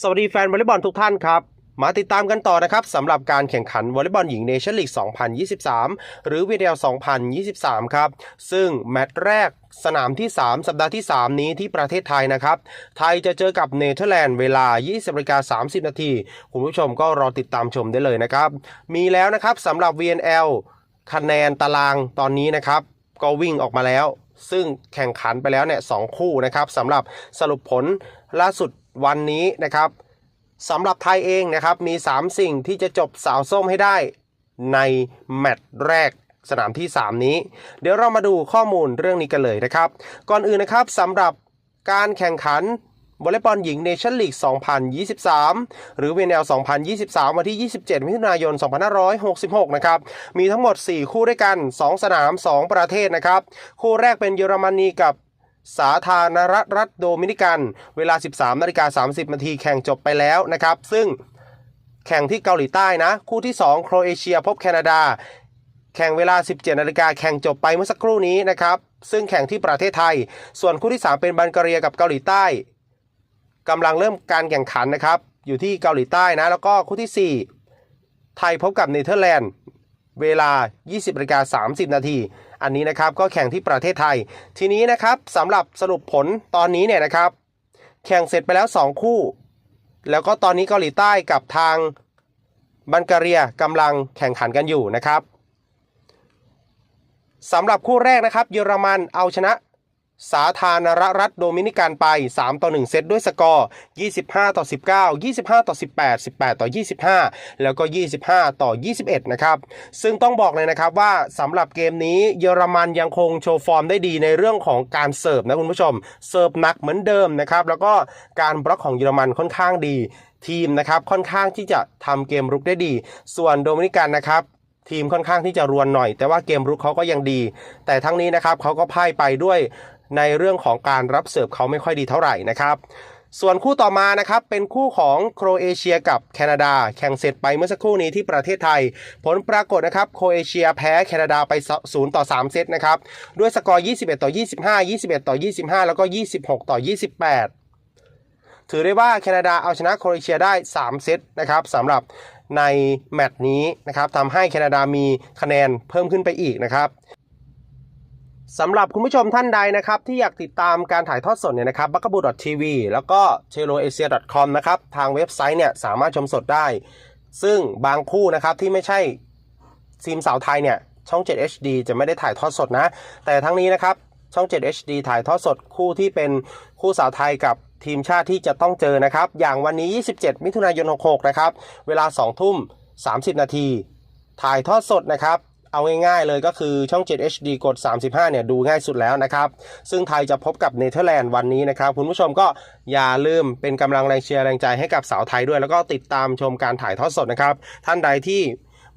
สวัสดีแฟนวอลเลย์บอลทุกท่านครับ มาติดตามกันต่อนะครับสำหรับการแข่งขันวอลเลย์บอลหญิงเนชั่นลีก 2023 หรือ VDL 2023 ครับ ซึ่งแมตช์แรกสนามที่ 3 สัปดาห์ที่ 3 นี้ที่ประเทศไทยนะครับ ไทยจะเจอกับเนเธอร์แลนด์เวลา 20นาฬิกา30 นาที คุณผู้ชมก็รอติดตามชมได้เลยนะครับ มีแล้วนะครับสำหรับ VNL คะแนนตารางตอนนี้นะครับ ก็วิ่งออกมาแล้ว ซึ่งแข่งขันไปแล้วเนี่ยสองคู่นะครับสำหรับสรุปผลล่าสุด วันนี้นะครับสำหรับไทยเองนะครับมี 3 สิ่งที่จะจบสาวส้มให้ได้ในแมตช์แรกสนามที่ 3 นี้ เดี๋ยวเรามาดูข้อมูลเรื่องนี้กันเลยนะครับ ก่อนอื่นนะครับสำหรับการแข่งขันวอลเลย์บอลหญิงเนชั่นลีก 2023 หรือ VNL 2023 วันที่ 27 มิถุนายน 2566 นะครับ มีทั้งหมด 4 คู่ด้วยกัน 2 สนาม 2 ประเทศนะครับ คู่แรกเป็นเยอรมนีกับ สาธารณรัฐรัฐโดมินิกัน เวลา 13นาฬิกา30นาทีแข่งจบไปแล้วนะครับ ซึ่งแข่งที่เกาหลีใต้นะ คู่ที่ 2 โครเอเชียพบแคนาดา แข่งเวลา 17นาฬิกาแข่งจบไปเมื่อสักครู่นี้นะครับ ซึ่งแข่งที่ประเทศไทย ส่วนคู่ที่ 3 เป็นบัลแกเรียกับเกาหลีใต้กำลังเริ่มการแข่งขันนะครับ อยู่ที่เกาหลีใต้นะ แล้วก็คู่ที่ 4 ไทยพบกับเนเธอร์แลนด์ เวลา 20นาฬิกา30 นาที อันนี้นะครับก็แข่งที่ประเทศไทย ทีนี้นะครับสำหรับสรุปผลตอนนี้เนี่ยนะครับ แข่งเสร็จไปแล้ว 2 คู่ แล้วก็ตอนนี้เกาหลีใต้กับทางบัลแกเรียกำลังแข่งขันกันอยู่นะครับสำหรับคู่แรกนะครับ เยอรมันเอาชนะ สาธารณรัฐโดมินิกันไป 3 ต่อ 1 เซตด้วยสกอร์ 25 ต่อ 19 25 ต่อ 18 18 ต่อ 25 แล้วก็ 25 ต่อ 21 นะครับ ซึ่งต้องบอกเลยนะครับว่าสำหรับเกมนี้เยอรมันยังคงโชว์ฟอร์มได้ดีในเรื่องของการเสิร์ฟนะคุณผู้ชม เสิร์ฟหนักเหมือนเดิมนะครับแล้วก็การบล็อกของเยอรมันค่อนข้างดี ทีมนะครับค่อนข้างที่จะทำเกมรุกได้ดี ส่วนโดมินิกันนะครับทีมค่อนข้างที่จะรวนหน่อย แต่ว่าเกมรุกเขาก็ยังดี แต่ทั้งนี้นะครับเขาก็พ่ายไปด้วย ในเรื่องของการรับเสิร์ฟเขาไม่ค่อยดีเท่าไหร่นะครับ ส่วนคู่ต่อมานะครับ เป็นคู่ของโครเอเชียกับแคนาดา แข่งเสร็จไปเมื่อสักครู่นี้ที่ประเทศไทย ผลปรากฏนะครับโครเอเชียแพ้แคนาดาไป0ต่อ3 เซตนะครับ ด้วยสกอร์ 21 ต่อ 25 21 ต่อ 25 แล้วก็ 26 ต่อ 28ถือได้ว่าแคนาดาเอาชนะโครเอเชียได้ 3 เซตนะครับสำหรับในแมตช์นี้นะครับทำให้แคนาดามีคะแนนเพิ่มขึ้นไปอีกนะครับ สำหรับคุณผู้ชมท่านใดนะครับ ที่อยากติดตามการถ่ายทอดสดเนี่ยนะครับบัคบูดทีวีแล้วก็ c h e l o a s i a c o m นะครับ ทางเว็บไซต์เนี่ยสามารถชมสดได้ ซึ่งบางคู่นะครับที่ไม่ใช่ทีมสาวไทยเนี่ยช่อง 7 HD จะไม่ได้ถ่ายทอดสดนะ แต่ทั้งนี้นะครับช่อง 7 HD ถ่ายทอดสดคู่ที่เป็นคู่สาวไทยกับทีมชาติที่จะต้องเจอนะครับ อย่างวันนี้ 27 มิถุนายน 66 นะครับ เวลา 2 ทุ่ม 30 นาที ถ่ายทอดสดนะครับ เอาง่ายๆเลยก็คือช่อง 7 HD กด 35 เนี่ยดูง่ายสุดแล้วนะครับ ซึ่งไทยจะพบกับเนเธอร์แลนด์วันนี้นะครับ คุณผู้ชมก็อย่าลืมเป็นกำลังแรงเชียร์แรงใจให้กับสาวไทยด้วย แล้วก็ติดตามชมการถ่ายทอดสดนะครับ ท่านใดที่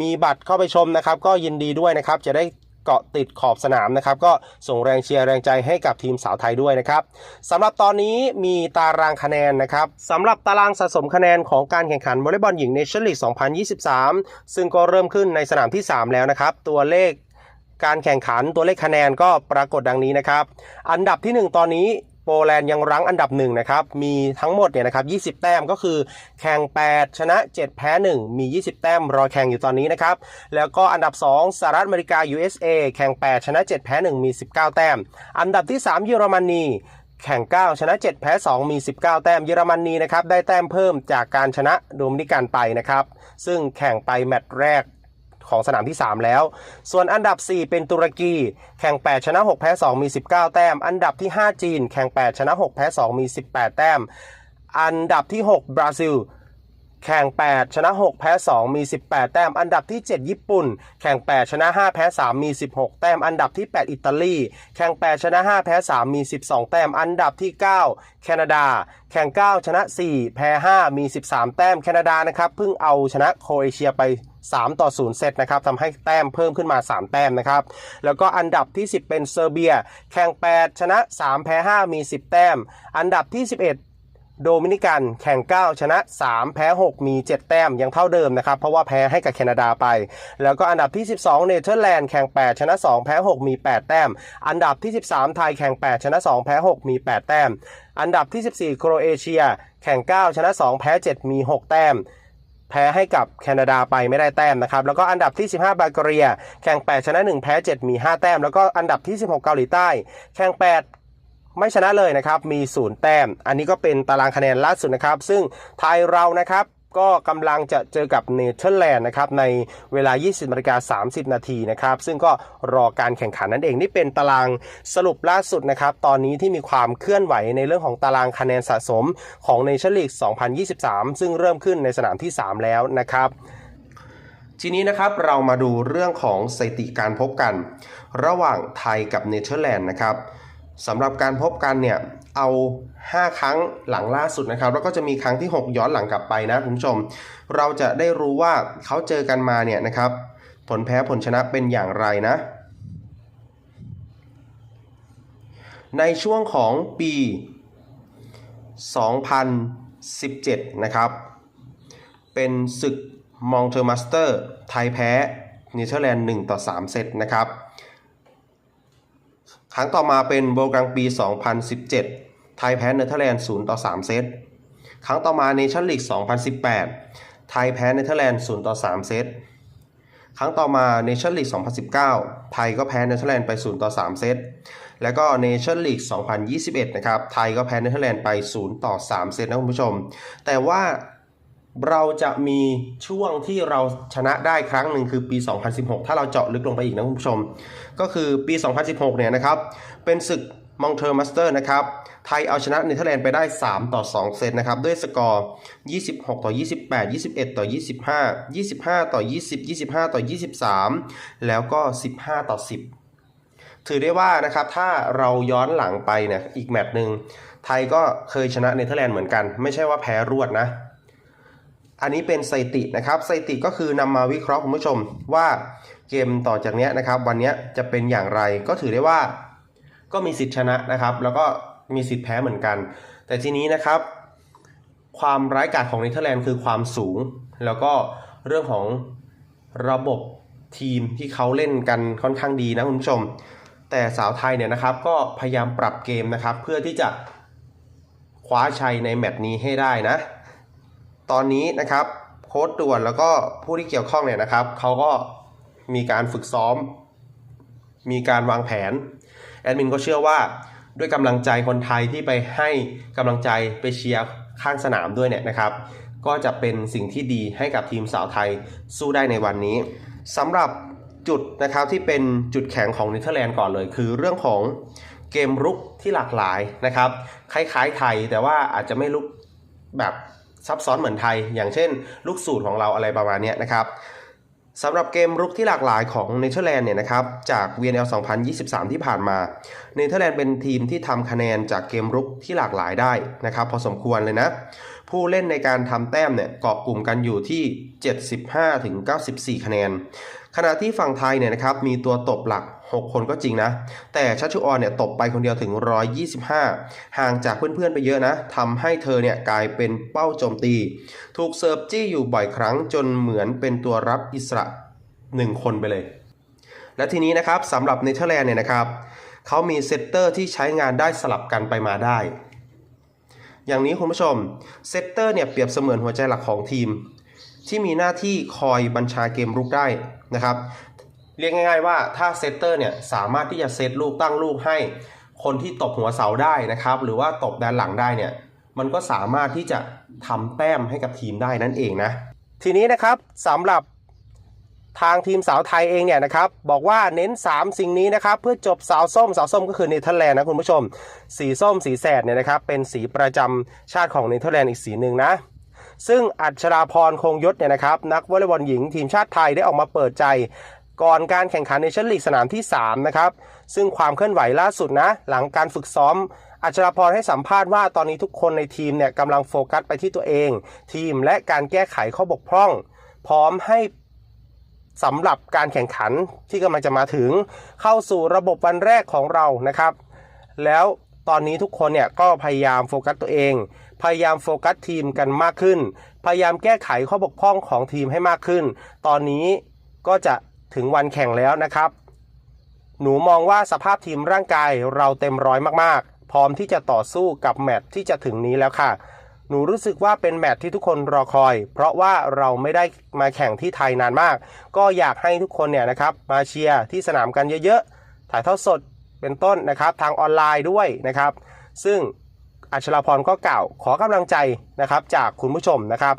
มีบัตรเข้าไปชมนะครับ ก็ยินดีด้วยนะครับจะได้ เกาะติดขอบสนามนะครับ ก็ส่งแรงเชียร์แรงใจให้กับทีมสาวไทยด้วยนะครับสำหรับตอนนี้มีตารางคะแนนนะครับสำหรับตารางสะสมคะแนนของการแข่งขันวอลเลย์บอลหญิงเนชั่นลีก 2023 ซึ่งก็เริ่มขึ้นในสนามที่ 3 แล้วนะครับ ตัวเลขการแข่งขันตัวเลขคะแนนก็ปรากฏดังนี้นะครับ อันดับที่ 1 ตอนนี้ โปแลนด์ยังรั้งอันดับหนึ่งนะครับ มีทั้งหมดเนี่ยนะครับ 20 แต้มก็คือ แข่ง 8 ชนะ 7 แพ้ 1 มี 20 แต้มรอแข่งอยู่ตอนนี้นะครับ แล้วก็อันดับ 2สหรัฐอเมริกา USA แข่ง 8 ชนะ 7 แพ้ 1 มี 19 แต้ม อันดับที่ 3 เยอรมนีแข่ง 9 ชนะ 7 แพ้ 2 มี 19 แต้ม เยอรมนีนะครับ ได้แต้มเพิ่มจากการชนะโดมินิกันไปนะครับ ซึ่งแข่งไปแมตช์แรก ของสนามที่ 3 แล้ว ส่วนอันดับ 4 เป็นตุรกี แข่ง 8 ชนะ 6 แพ้ 2 มี 19 แต้ม อันดับที่ 5 จีน แข่ง 8 ชนะ 6 แพ้ 2 มี 18 แต้ม อันดับที่ 6 บราซิล แข่ง 8 ชนะ 6 แพ้ 2 มี 18 แต้ม อันดับที่ 7 ญี่ปุ่น แข่ง 8 ชนะ 5 แพ้ 3 มี 16 แต้ม อันดับที่ 8 อิตาลี แข่ง 8 ชนะ 5 แพ้ 3 มี 12 แต้ม อันดับที่ 9 แคนาดา แข่ง 9 ชนะ 4 แพ้ 5 มี 13 แต้ม แคนาดานะครับเพิ่งเอาชนะโครเอเชียไป3 ต่อ 0 เซตนะครับทำให้แต้มเพิ่มขึ้นมา 3 แต้มนะครับ แล้วก็อันดับที่ 10 เป็นเซอร์เบีย แข่ง 8 ชนะ 3 แพ้ 5 มี 10 แต้ม อันดับที่ 11 โดมินิกันแข่ง 9 ชนะ 3 แพ้ 6 มี 7 แต้มยังเท่าเดิมนะครับ เพราะว่าแพ้ให้กับแคนาดาไป แล้วก็อันดับที่ 12 เนเธอร์แลนด์แข่ง 8 ชนะ 2 แพ้ 6 มี 8 แต้ม อันดับที่ 13 ไทยแข่ง 8 ชนะ 2 แพ้ 6 มี 8 แต้ม อันดับที่ 14 โครเอเชีย แข่ง 9 ชนะ 2 แพ้ 7 มี 6 แต้มแพ้ให้กับแคนาดาไปไม่ได้แต้มนะครับ แล้วก็อันดับที่ 15 บาลแกเรีย แข่ง 8 ชนะ 1 แพ้ 7 มี 5 แต้ม แล้วก็อันดับที่ 16 เกาหลีใต้ แข่ง 8 ไม่ชนะเลยนะครับมี 0 แต้ม อันนี้ก็เป็นตารางคะแนนล่าสุดนะครับ ซึ่งไทยเรานะครับก็กำลังจะเจอกับเนเธอร์แลนด์นะครับในเวลา 20นาฬิกา30 นาทีนะครับ ซึ่งก็รอการแข่งขันนั่นเอง นี่เป็นตารางสรุปล่าสุดนะครับ ตอนนี้ที่มีความเคลื่อนไหวในเรื่องของตารางคะแนนสะสมของเนชั่นลีก 2023 ซึ่งเริ่มขึ้นในสนามที่ 3 แล้วนะครับทีนี้นะครับเรามาดูเรื่องของสถิติการพบกัน ระหว่างไทยกับเนเธอร์แลนด์นะครับ สำหรับการพบกันเนี่ยเอา 5 ครั้งหลังล่าสุดนะครับ แล้วก็จะมีครั้งที่ 6 ย้อนหลังกลับไปนะคุณผู้ชม เราจะได้รู้ว่าเขาเจอกันมาเนี่ยนะครับ ผลแพ้ผลชนะเป็นอย่างไรนะ ในช่วงของปี 2017 นะครับ เป็นศึกมองเทอร์มาสเตอร์ ไทยแพ้เนเธอร์แลนด์1ต่อ3 เซตนะครับ ครั้งต่อมาเป็นโบกลางปี 2017 ไทยแพ้เนเธอร์แลนด์0ต่อ 3 เซต ครั้งต่อมาเนชั่นลีก 2018 ไทยแพ้เนเธอร์แลนด์0ต่อ 3 เซต ครั้งต่อมาเนชั่นลีก 2019 ไทยก็แพ้เนเธอร์แลนด์ไป 0 ต่อ 3 เซต แล้วก็เนชั่นลีก 2021 นะครับ ไทยก็แพ้เนเธอร์แลนด์ไป 0 ต่อ 3 เซตนะคุณผู้ชม แต่ว่า เราจะมีช่วงที่เราชนะได้ครั้งหนึ่งคือปี 2016 ถ้าเราเจาะลึกลงไปอีกนะคุณผู้ชม ก็คือปี 2016 เนี่ยนะครับ เป็นศึกมองเทอร์มาสเตอร์นะครับ ไทยเอาชนะเนเธอร์แลนด์ไปได้ 3 ต่อ 2 เซตนะครับ ด้วยสกอร์ 26 ต่อ 28 21 ต่อ 25 25 ต่อ 20 25 ต่อ 23 แล้วก็ 15 ต่อ 10 ถือได้ว่านะครับ ถ้าเราย้อนหลังไปเนี่ยอีกแมตช์หนึ่งไทยก็เคยชนะเนเธอร์แลนด์เหมือนกัน ไม่ใช่ว่าแพ้รวดนะ อันนี้เป็นสถิตินะครับสถิติก็คือนำมาวิเคราะห์คุณผู้ชมว่าเกมต่อจากเนี้ยนะครับวันเนี้ยจะเป็นอย่างไรก็ถือได้ว่าก็มีสิทธิชนะนะครับ แล้วก็มีสิทธิแพ้เหมือนกัน แต่ทีนี้นะครับ ความร้ายกาจของเนเธอร์แลนด์คือความสูง แล้วก็เรื่องของระบบทีมที่เขาเล่นกันค่อนข้างดีนะคุณผู้ชม แต่สาวไทยเนี่ยนะครับ ก็พยายามปรับเกมนะครับ เพื่อที่จะคว้าชัยในแมตช์นี้ให้ได้นะ ตอนนี้นะครับโค้ชด่วนแล้วก็ผู้ที่เกี่ยวข้องเนี่ยนะครับเขาก็มีการฝึกซ้อม มีการวางแผนแอดมินก็เชื่อว่าด้วยกำลังใจคนไทยที่ไปให้กำลังใจไปเชียร์ข้างสนามด้วยเนี่ยนะครับ ก็จะเป็นสิ่งที่ดีให้กับทีมสาวไทยสู้ได้ในวันนี้สำหรับจุดนะครับที่เป็นจุดแข็งของเนเธอร์แลนด์ก่อนเลย คือเรื่องของเกมรุกที่หลากหลายนะครับ คล้ายๆไทยแต่ว่าอาจจะไม่ลุกแบบ ซับซ้อนเหมือนไทย อย่างเช่น ลูกสูตรของเราอะไรประมาณนี้นะครับสำหรับเกมรุกที่หลากหลายของเนเธอร์แลนด์เนี่ยนะครับจาก VNL 2023 ที่ผ่านมาเนเธอร์แลนด์เป็นทีมที่ทำคะแนนจากเกมรุกที่หลากหลายได้นะครับพอสมควรเลยนะ ผู้เล่นในการทำแต้มเนี่ยเกาะกลุ่มกันอยู่ที่ 75ถึง94 คะแนน ขณะที่ฝั่งไทยเนี่ยนะครับมีตัวตบหลัก 6 คนก็จริงนะ แต่ชัชชุออนเนี่ยตบไปคนเดียวถึง 125 ห่างจากเพื่อนๆไปเยอะนะทำให้เธอเนี่ยกลายเป็นเป้าโจมตี ถูกเซิร์ฟจี้อยู่บ่อยครั้งจนเหมือนเป็นตัวรับอิสระ 1 คนไปเลย และทีนี้นะครับสำหรับเนเธอร์แลนด์เนี่ยนะครับเขามีเซตเตอร์ที่ใช้งานได้สลับกันไปมาได้ อย่างนี้คุณผู้ชมเซตเตอร์เนี่ยเปรียบเสมือนหัวใจหลักของทีม ที่มีหน้าที่คอยบัญชาเกมรุกได้นะครับ เรียกง่าย ๆ ว่าถ้าเซตเตอร์เนี่ยสามารถที่จะเซตลูกตั้งลูกให้คนที่ตบหัวเสาได้นะครับ หรือว่าตบด้านหลังได้เนี่ยมันก็สามารถที่จะทำแต้มให้กับทีมได้นั่นเองนะ ทีนี้นะครับสำหรับทางทีมสาวไทยเองเนี่ยนะครับบอกว่าเน้น 3 สิ่งนี้นะครับเพื่อจบสาวส้มสาวส้มก็คือเนเธอร์แลนด์นะคุณผู้ชม สีส้มสีแสดเนี่ยนะครับเป็นสีประจำชาติของเนเธอร์แลนด์อีกสีหนึ่งนะ ซึ่งอัชราพรคงยศเนี่ยนะครับนักวอลเลย์บอลหญิงทีมชาติไทยได้ออกมาเปิดใจ ก่อนการแข่งขันในชั้นลีกสนามที่ 3 นะครับ ซึ่งความเคลื่อนไหวล่าสุดนะ หลังการฝึกซ้อมอัชราพรให้สัมภาษณ์ว่าตอนนี้ทุกคนในทีมเนี่ยกำลังโฟกัสไปที่ตัวเอง ทีมและการแก้ไขข้อบกพร่อง พร้อมให้สำหรับการแข่งขันที่กำลังจะมาถึง เข้าสู่ระบบวันแรกของเรานะครับ แล้ว ตอนนี้ทุกคนเนี่ยก็พยายามโฟกัสตัวเอง พยายามโฟกัสทีมกันมากขึ้น พยายามแก้ไขข้อบกพร่องของทีมให้มากขึ้น ตอนนี้ก็จะถึงวันแข่งแล้วนะครับ หนูมองว่าสภาพทีมร่างกายเราเต็มร้อยมากๆ พร้อมที่จะต่อสู้กับแมตช์ที่จะถึงนี้แล้วค่ะ หนูรู้สึกว่าเป็นแมตช์ที่ทุกคนรอคอย เพราะว่าเราไม่ได้มาแข่งที่ไทยนานมาก ก็อยากให้ทุกคนเนี่ยนะครับมาเชียร์ที่สนามกันเยอะๆ ถ่ายทอดสด เป็นต้นนะครับ ทางออนไลน์ด้วยนะครับ ซึ่งอัชราพรก็กล่าวขอกำลังใจนะครับ จากคุณผู้ชมนะครับ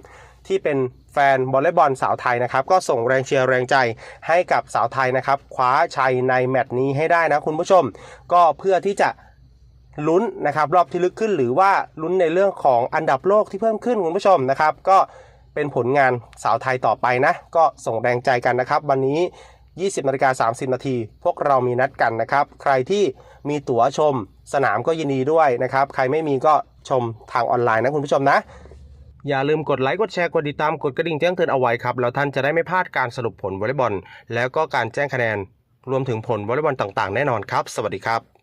ที่เป็นแฟนวอลเลย์บอลสาวไทยนะครับ ก็ส่งแรงเชียร์แรงใจให้กับสาวไทยนะครับคว้าชัยในแมตช์นี้ให้ได้นะคุณผู้ชม ก็เพื่อที่จะลุ้นนะครับ รอบที่ลึกขึ้นหรือว่าลุ้นในเรื่องของอันดับโลกที่เพิ่มขึ้นคุณผู้ชมนะครับ ก็เป็นผลงานสาวไทยต่อไปนะ ก็ส่งแรงใจกันนะครับ วันนี้ 20นาฬิกา30 นาที พวกเรามีนัดกันนะครับ ใครที่มีตั๋วชมสนามก็ยินดีด้วยนะครับ ใครไม่มีก็ชมทางออนไลน์นะคุณผู้ชมนะ อย่าลืมกดไลค์กดแชร์กดติดตามกดกระดิ่งแจ้งเตือนเอาไว้ครับ แล้วท่านจะได้ไม่พลาดการสรุปผลวอลเลย์บอล แล้วก็การแจ้งคะแนน รวมถึงผลวอลเลย์บอลต่างๆ แน่นอนครับ สวัสดีครับ